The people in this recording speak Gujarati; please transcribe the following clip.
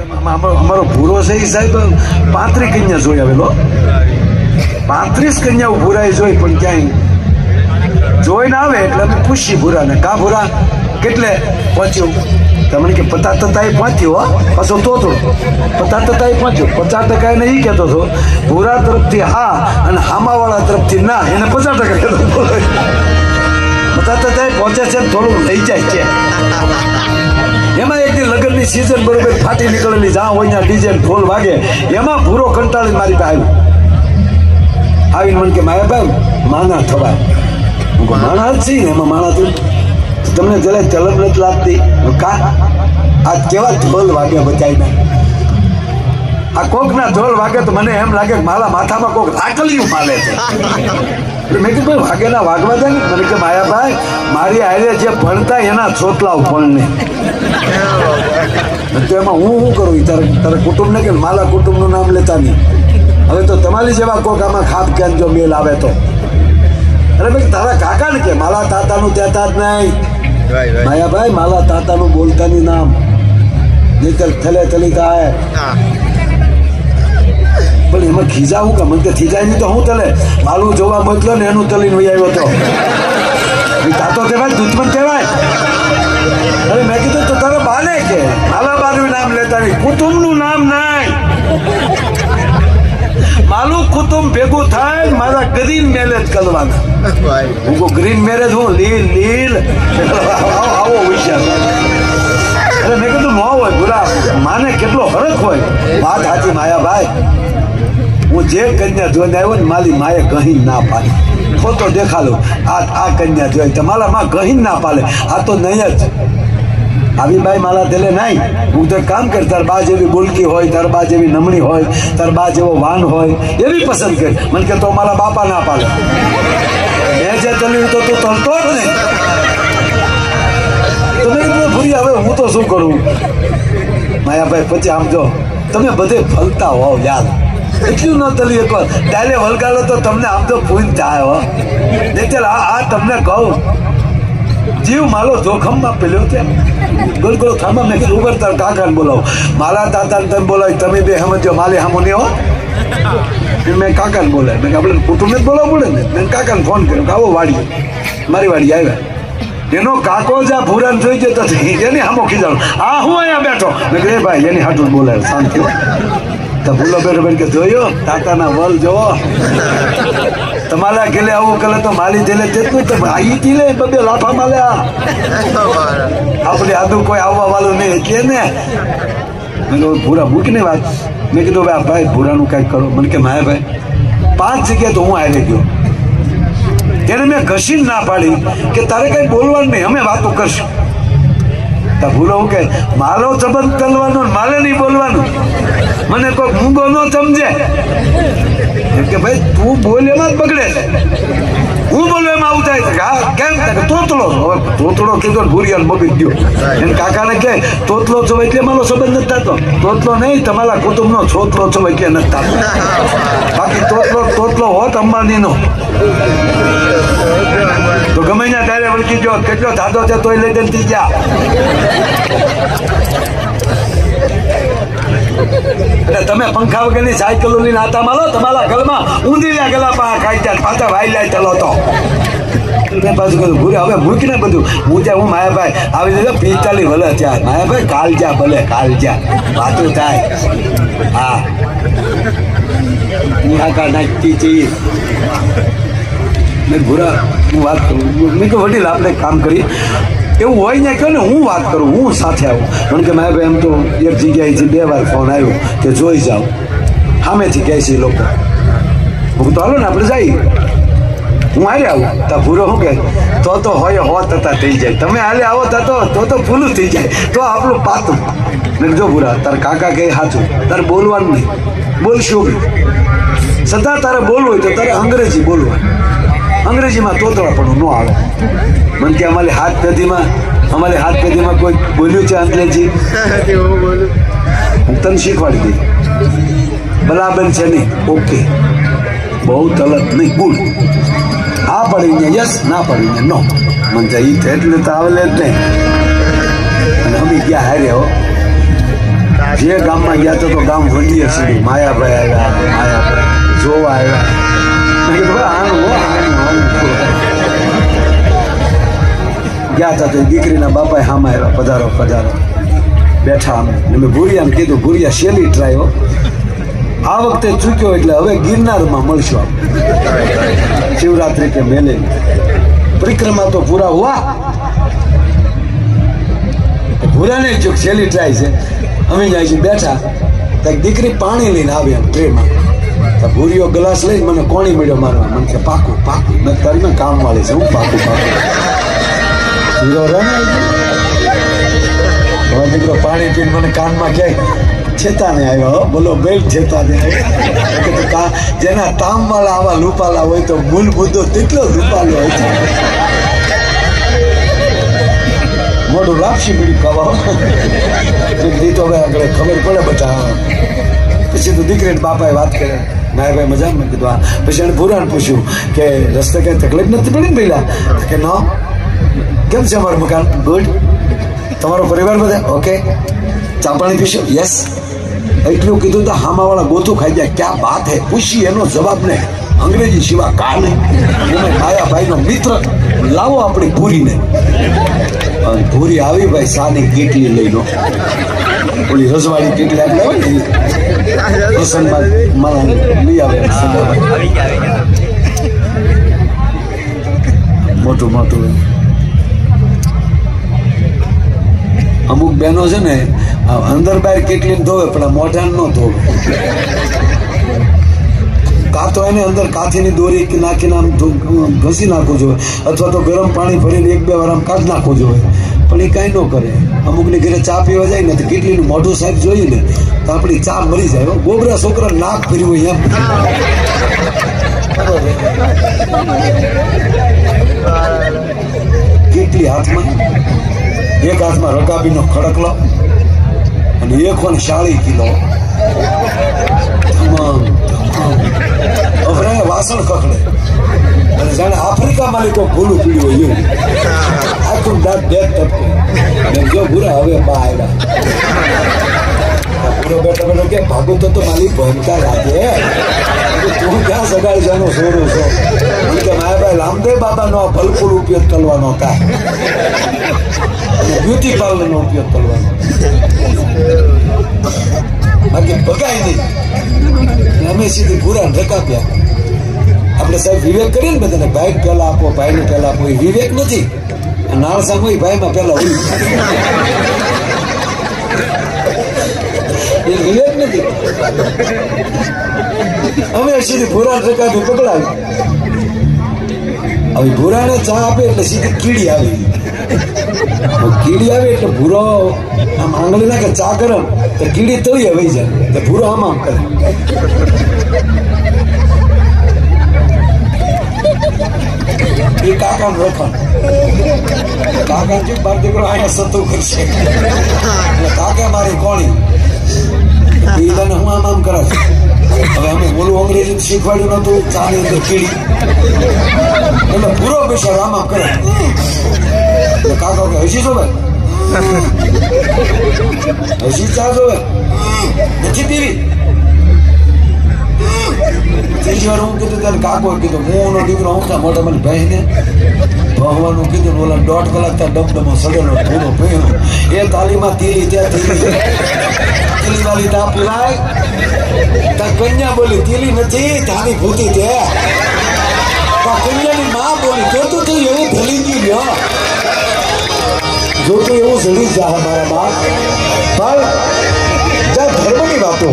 અમારો ભૂરો છે એ સાહેબ પાંત્રીસ કન્યા જોઈ આવેલો. પાંત્રીસ કન્યાઓ ભૂરાઈ જોઈ, પણ ક્યાંય જોઈને આવે એટલે અમે પૂછી ભૂરાને, કા ભૂરા? કેટલે પહોંચ્યું? તમને કે, પચાસ ટકા એ પહોંચ્યો, હો. તો તોતડો પચાસ ટકા એ પહોંચ્યો. પચાસ ટકા એને એ કહેતો હતો ભૂરા તરફથી હા અને હામાવાળા તરફથી ના. એને પચાસ ટકા કહેતો હતો. ટકા એ પહોંચે છે થોડું લઈ જાય છે. એમાં એક દી લગ્નની સિઝન બરોબર ફાટી નીકળેલી જ્યાં હોય ત્યાં ડીજે ઢોલ વાગે. એમાં ભૂરો કંટાળી મારી પાસે આવ્યો. આવીને મને કે માયાભાઈ માના થવાય. હું કહું, માણા જ ને એમાં માણસ તમને જરા તલબ નથી લાગતી? કા? આ કેવા ઢોલ વાગ્યા બચાવીને આ કોકના ઢોલ વાગે તો મને એમ લાગે કે મારા માથામાં કોક રાખલિયું માલે છે. એટલે મેં કીધું ભાઈ વાગે ના વાગવા ને? મને કે માયાભાઈ મારી આયે જે ભણતા એના છોટલાઓ ભણને. તો એમાં હું શું કરું? તારે તારે કુટુંબને કે મારા કુટુંબનું નામ લેતા નહીં. હવે તો તમારી જેવા કોક આમાં ખાપ ક્યાંક જો મેલ આવે તો. અરે ભાઈ તારા કાકાને કે મારા તાતાનું કહેતા જ નહીં. માયાભાઈ મારા તાતાનું બોલતાની નામ. નહીતર થલે થલી થાય પણ એમાં ખીજાવું કે મને ખીજાય નહીં તો હું તલે? માલું જોવા મોકલ્યો ને એનું તલીને વહી આવ્યો તો. ઈ તાતો કહેવાય દુશ્મન કહેવાય. અરે મેં કીધું તો તારે બાને કે? માલા બાનું નામ લેતા નહીં કુટુંબનું નામ નહીં માલું કુટુંબ ભેગું થાય, મારા ગ્રીન મેરેજ કરવાના. હું કહું ગ્રીન મેરેજ હું? લીલ લીલ. આવો વિચાર. અરે મેં કીધું ન હોય બુરા માને કેટલો હરખ હોય. વાત સાચી, માયાભાઈ. હું જે કન્યા જોઈને આવ્યો ને મારી માએ કહી ના પાડે. ખોટો દેખાડો. આ આ કન્યા જોઈ તમારા માં કહી ના પાડે. આ તો નહીં જ. આવી બાઈ મારા દિલે નહીં. હું તો કામ કર, તાર બા જેવી બોલકી હોય, તાર બા જેવી નમણી હોય, તાર બા જેવો વાન હોય, એવી પસંદ કર. મને કે તો મારા બાપા ના પાડે. મેં જે તલ્યું તો તું તલતો જ નહીં. તમે કીધું ભૂરી હવે હું તો શું કરું? માયાભાઈ, પછી આમ જો. તમે બધે ફલતા હોવ, યાર. એટલું ન તલી એક વાર ડાયરે વલગાડો તો તમને આમ તો પૂન થાય નહીં આ આ તમને કહું. જીવ મારો જોખમમાં પેલ્યો છે. ગોલ ખામાં મેં કીધું, ઉભર તાર કાકાને બોલાવો. મારા દાદાને તમે બોલાવી, તમે બે સમજો માલે હામો નહીં, હો. મેં કાકાને બોલાય મેં આપણે કુટુંબને જ બોલાવવું પડે ને? મેં કાકાને ફોન કર્યો કે આવો વાડીએ. મારી વાડી આવ્યા. એનો કાકો જ્યાં ભૂરાને જોઈ જતો એની હામો ખીજાણો આ હું અહીંયા બેઠો? મેં "એ ભાઈ, એની હાટું બોલાય શાંતિ હો." તો ભૂલો બેઠો બેઠ કે જોયો? તાતાના વલ જોવો. તમારા ગેલે આવું કરે તો માલી જેલે તેટલું તો આઈ તીલે બબે લાફા માલ્યા આપણે આદુ કોઈ આવવા વાળું નહીં એટલે ને? મેં ભૂરા મૂકીને વાત. મેં કીધું, ભાઈ ભાઈ ભૂરાનું કાંઈક કરો. મને કે, માયા ભાઈ, પાંચ જગ્યાએ તો હું આવી ગયો. ત્યારે મેં ઘસીને ના પાડી કે, તારે કઈ બોલવાનું નહીં, અમે વાતો કરશું. તા ભૂલો હું કે મારો સંબંધ કરવાનો મારે નહીં બોલવાનું. મને કોઈ મૂંગો ન સમજે. એમ કે ભાઈ, તું બોલ એમાં જ બગડે છે. હું બોલું એમાં આવું થાય છે. હા, કેમ? કે તોતલો હવે તોતલો કીધો ભૂરિયાને બગડી ગયો. એને કાકાને કે તોતલો છો એટલે મારો સંબંધ નથી થતો. તોતલો નહીં, તમારા કુટુંબનો છોતલો છો એટલે નથી થતો. બાકી તોતલો તોતલો હોત અંબાણીનો. તો ગમે ત્યાં ત્યારે વળકી ગયો. કેટલો ધાધો છે તોય લઈ દે થઈ એટલે તમે પંખા વગરની સાયકલો લઈને આતા મારો તમારા ઘરમાં ઊંધી ગલા પા ખાઈ ત્યાં પાછા વાઈ લાય ચલો તો. મેં પાછું કીધું, ભૂરે, હવે મૂકીને બધું. હું ત્યાં હું માયાભાઈ, આવી રીતે પિસ્તાલીસ ભલે ત્યાં. માયાભાઈ, કાલ જા ભલે, કાલ જા વાતું થાય. હા. નિહાકા નાખતી ચીજ. મેં ભૂરા, હું વાત કરું. મેં કહું વડીલ, આપણે કામ કરીએ. એવું હોય ને કહો ને હું વાત કરું, હું સાથે આવું. મને કે મારે એમ તો એક જગ્યાએથી બે વાર ફોન આવ્યો કે જોઈ જાઓ. સામેથી કહે છે લોકો. હું તો હાલો ને, આપણે જઈએ. હું હારે આવું. તો ભૂરો શું કહે? તો તો હોય હો થતા થઈ જાય. તમે હાલે આવો તા તો તો ભૂલું થઈ જાય. તો આપણું પાતું. ને જો ભૂરા, તાર કાકા કહે સાચું. તારે બોલવાનું નહીં. બોલશું છતાં તારે બોલવું હોય તો તારે અંગ્રેજી બોલવાનું. અંગ્રેજીમાં તોતળાપણું ન આવે. મને કે અમારી હાથ પેઢીમાં અમારી હાથ પેઢીમાં કોઈ બોલ્યું છે અંતલેજી હું તને શીખવાડી દઈ બરાબર છે નહીં. ઓકે. બહુ તલત નહીં ગુડ હા પડીને યસ, ના પડીને નો મને તો ઈ એટલે તો આવેલે જ નહીં. અને અમે ગયા હારે હો. જે ગામમાં ગયા તો ગામ વંડીએ છીએ માયાભાઈ આવ્યા, માયાભાઈ જોવા આવ્યા. ગયા હતા તો દીકરીના બાપાએ હામાં આવ્યા પધારો પધારો. બેઠા અમે. ને મેં ભૂરિયાને કીધું, ભૂરિયા, શેલી ટ્રાયો આ વખતે ચૂક્યો એટલે હવે ગિરનારમાં મળશું આપણે શિવરાત્રિ કે મેલે. પરિક્રમા તો પૂરા હુઆ. ભૂરાને ચૂક શેલી ટ્રાય છે. અમે જાય છે બેઠા. તો દીકરી પાણી લઈને આવી એમ ટ્રેમાં તો ભૂરીઓ ગ્લાસ લઈને મને કોણી મળ્યો મારવા. મને કે, પાકું પાકું. મેં તારી કામ વાળી છે, હું પાકું પાકું. હીરો રહે ને હવે દીકરો પાણી પીને મને કાનમાં ક્યાંય છેતાને આવ્યો હો, બોલો બેલ છેતાને આવ્યો. કે તો કા જેના તામવાળા આવા લૂપાલા હોય તો મૂળ મુદ્દો તેટલો લૂપાલો હોય છે. મોઢું લાપસી બીડી ખાવા દીકરી તો હવે આગળ ખબર પડે બધા. પછી તો દીકરી બાપાએ વાત કરે. મારા ભાઈ મજા મેં કીધું હા. પછી એને પુરાણ પૂછ્યું કે રસ્તે કઈ તકલીફ નથી પડી ને પહેલા? કે ન. કેમ છે અમારું મકાન? ગુડ તમારો પરિવાર બધા? ઓકે ચા પાણી પીશો? યસ એટલું કીધું તો હામાવાળા ગોથું ખાઈ જાય. ક્યાં વાત હે? પૂછી એનો જવાબ ને અંગ્રેજી સિવા કા નહીં. માયા ભાઈનો મિત્ર લાવો આપણી પૂરીને અને પૂરી આવી ભાઈ સાની કેટલી લઈ લો. ઓલી રજવાડી કેટલી આપણે હોય ને એ પ્રસંગમાં મારા લઈ આવે મોટું મોટું. બહેનો છે ને અંદર બહાર કેટલી ધોવે, પણ મોઢા ન ધોવે. કાં તો એને અંદર કાથીની દોરી નાખીને આમ ઘસી નાખવું જોઈએ, અથવા તો ગરમ પાણી ભરીને એક બે વાર આમ કાઢ નાખવું જોઈએ. પણ એ કાંઈ ન કરે. અમુકની ઘરે ચા પીવા જાય ને, તો કેટલીનું મોઢું સાહેબ જોઈએ ને, તો આપણી ચા મરી જાય. ગોબરા છોકરા નાક ફર્યું હોય એમ. કેટલી હાથમાં? એક હાથમાં રકાબીનો ખડકલો અને એક હોય શાળી કિલો. અભરાય વાસણ કકડે અને જાણે આફ્રિકામાં લીધો ભૂલું પીડ્યું હોય એવું. આખું દાંત બે ટપકે. અને જો ભૂરા હવે બા આવ્યા ભૂરો બેઠો બેઠો કે ભાગું તો તો મારી ભયંકર લાગે. તું ક્યાં સગાઈ જાનો સોરું છો? કે મારા ભાઈ રામદેવ બાબાનો આ ભલપુર ઉપયોગ કરવાનો હતા બ્યુટી પાર્લરનો ઉપયોગ કરવાનો. બાકી બગાય નહીં. અમે સીધી પૂરા ઢકાપ્યા આપણે સાહેબ વિવેક કરીએ ને બધાને, ભાઈ પહેલા આપો, ભાઈને પહેલા આપો. એ વિવેક નથી. નાળસા હોય, ભાઈમાં પહેલા હોય. એ વિવેક નથી. અમે સીધી ભૂરા ઢકાપી પકડાવી. હવે ભૂરાને ચા આપે એટલે સીધી કીડી આવી. કીડી આવે એટલે ભૂરો આમ આંગળી નાખે ચા કરે તો કીડી તળીએ વહી જાય. તો ભૂરો આમ આમ કરે. એ કાકા રખણ કાકા કે બાર દીકરો અહીંયા સતુ કરશે. કાકા મારી કોણી તને હું આમ આમ કરે હવે અમે બોલું અંગ્રેજી શીખવાડ્યું નતું, ચાની અંદર કીડી. એટલે પૂરો પૈસા આમ આમ કરે. કાકા કે હજી જોવે હજી ચા જોવે નથી પીવી ત્રીજી વાર હું કીધું ત્યારે કાકો કીધું હું નો દીકરો હું ત્યાં મોટા મને ભાઈને ભગવાનનું કીધું ને ઓલા દોઢ કલાક ત્યાં ડમડમો સડેલો પૂરો પીયો એ તાલીમાં તીલી ત્યાં તીલી તીલી વાળી તા પીવાય ત્યાં કન્યા બોલી તીલી નથી તારી ભૂતી તે તા કન્યાની માં બોલી તો તું તું એવું ભૂલી ગઈ લ્યો જો કે એવું સડી જા મારા બાપ. પણ જ્યાં ધર્મની વાતો